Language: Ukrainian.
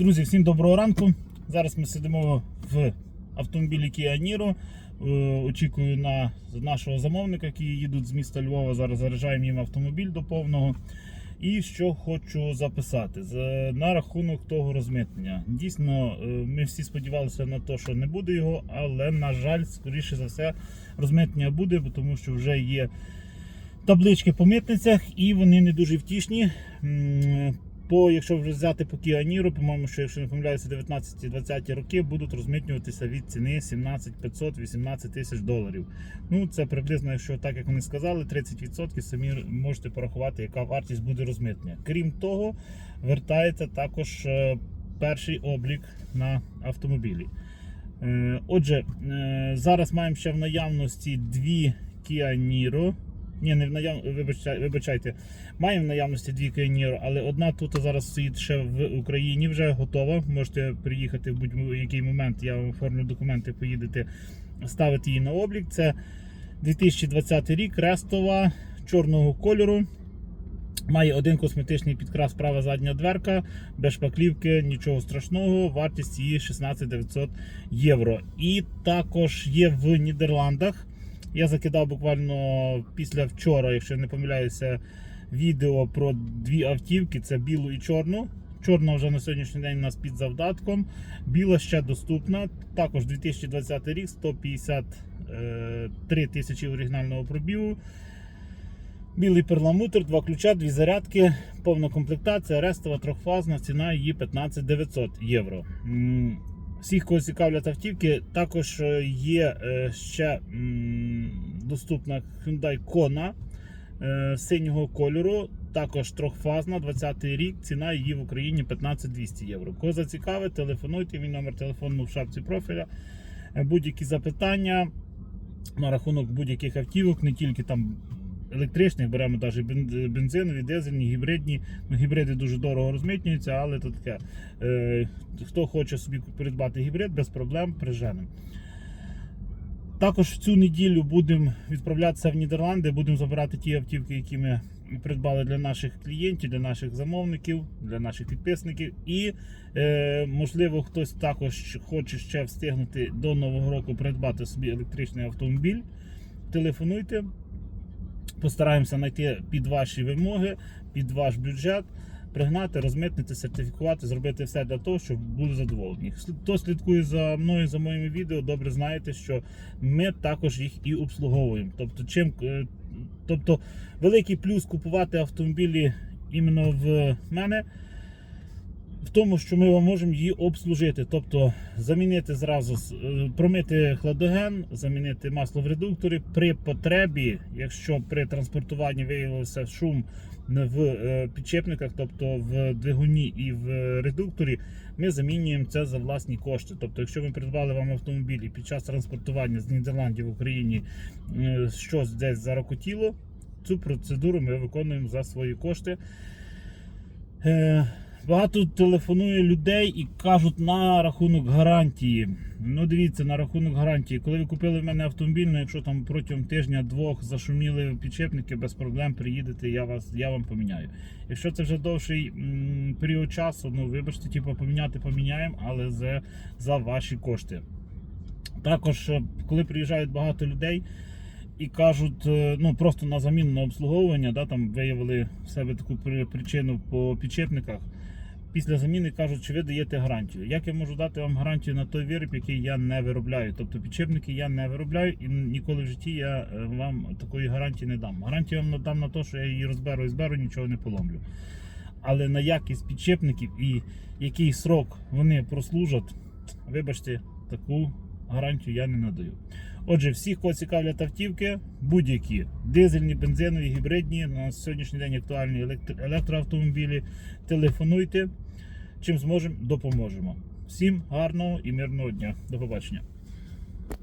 Друзі, всім доброго ранку. Зараз ми сидимо в автомобілі Kia Niro. Е, Очікую на нашого замовника, які їдуть з міста Львова. Зараз заряджаємо їм автомобіль до повного. І що хочу записати на рахунок того розмитнення. Дійсно, е, ми всі сподівалися на те, що не буде його, але на жаль, скоріше за все, розмитнення буде, тому що вже є таблички по митницях, і вони не дуже втішні. По, якщо вже взяти по Niro, по-моєму, що якщо не помиляюся, 19-20 роки будуть розмитнюватися від ціни 17 500-18 тисяч доларів. Ну, це приблизно, якщо так як вони сказали, 30% самі можете порахувати, яка вартість буде розмитнення. Крім того, вертається також е, перший облік на автомобілі. Е, Отже, е, зараз маємо ще в наявності дві Kia Niro. Ні, не в наяв... вибачайте, вибачайте. Маємо в наявності дві Kia але одна тут зараз стоїть ще в Україні, вже готова. Можете приїхати в будь-який момент. Я вам оформлю документи, поїдете ставити її на облік. Це 2020 рік, рестова, чорного кольору. Має один косметичний підкрас права задня дверка, без шпаклівки, нічого страшного. Вартість її 16 900 євро. І також є в Нідерландах. Я закидав буквально після вчора, якщо не помиляюся, відео про дві автівки: це білу і чорну. Чорна вже на сьогоднішній день у нас під завдатком. Біла ще доступна. Також 2020 рік, 153 тисячі оригінального пробігу. Білий перламутр, два ключа, дві зарядки, повна комплектація, рестова трьохфазна, ціна її 15 900 євро. Всіх, кого цікавлять автівки, також е, є е, ще доступна Hyundai Kona е, синього кольору, також трьохфазна, 20-й рік, ціна її в Україні 15 200 євро. Кого зацікавить, телефонуйте, мій номер телефону в шапці профіля. Будь-які запитання на рахунок будь-яких автівок, не тільки там електричних, беремо навіть бензинові, дизельні, гібридні. Ну, гібриди дуже дорого розмитнюються, але то таке. Е, хто хоче собі придбати гібрид, без проблем приженемо. Також в цю неділю будемо відправлятися в Нідерланди, будемо забирати ті автівки, які ми придбали для наших клієнтів, для наших замовників, для наших підписників. І е, можливо хтось також хоче ще встигнути до Нового року придбати собі електричний автомобіль. Телефонуйте, постараємося знайти під ваші вимоги, під ваш бюджет. Пригнати, розмитнити, сертифікувати, зробити все для того, щоб були задоволені. Хто слідкує за мною, за моїми відео, добре знаєте, що ми також їх і обслуговуємо. Тобто, чим, е, тобто великий плюс купувати автомобілі іменно в мене в тому, що ми вам можемо її обслужити. Тобто замінити зразу, е, промити хладоген, замінити масло в редукторі при потребі, якщо при транспортуванні виявився шум в е, підчепниках, тобто в двигуні і в редукторі, ми замінюємо це за власні кошти. Тобто, якщо ми придбали вам автомобіль і під час транспортування з Нідерландів в Україні е, щось десь зарокотіло, цю процедуру ми виконуємо за свої кошти. Багато телефонує людей і кажуть на рахунок гарантії. Ну, дивіться, на рахунок гарантії. Коли ви купили в мене автомобіль, ну якщо там протягом тижня-двох зашуміли підшипники, без проблем приїдете, я вас я вам поміняю. Якщо це вже довший період часу, ну вибачте, типу, поміняти поміняємо, але за, за ваші кошти. Також, е, коли приїжджають багато людей і кажуть, е, ну просто на заміну на обслуговування, да, там виявили в себе таку причину по підшипниках. Після заміни кажуть, чи ви даєте гарантію. Як я можу дати вам гарантію на той виріб, який я не виробляю? Тобто підшипники я не виробляю і ніколи в житті я е, вам такої гарантії не дам. Гарантію вам надам на те, що я її розберу і зберу, нічого не поломлю. Але на якість підшипників і який срок вони прослужать, вибачте, таку гарантію я не надаю. Отже, всіх, кого цікавлять автівки, будь-які дизельні, бензинові, гібридні, на сьогоднішній день актуальні електро- електроавтомобілі. Телефонуйте, чим зможемо, допоможемо. Всім гарного і мирного дня. До побачення.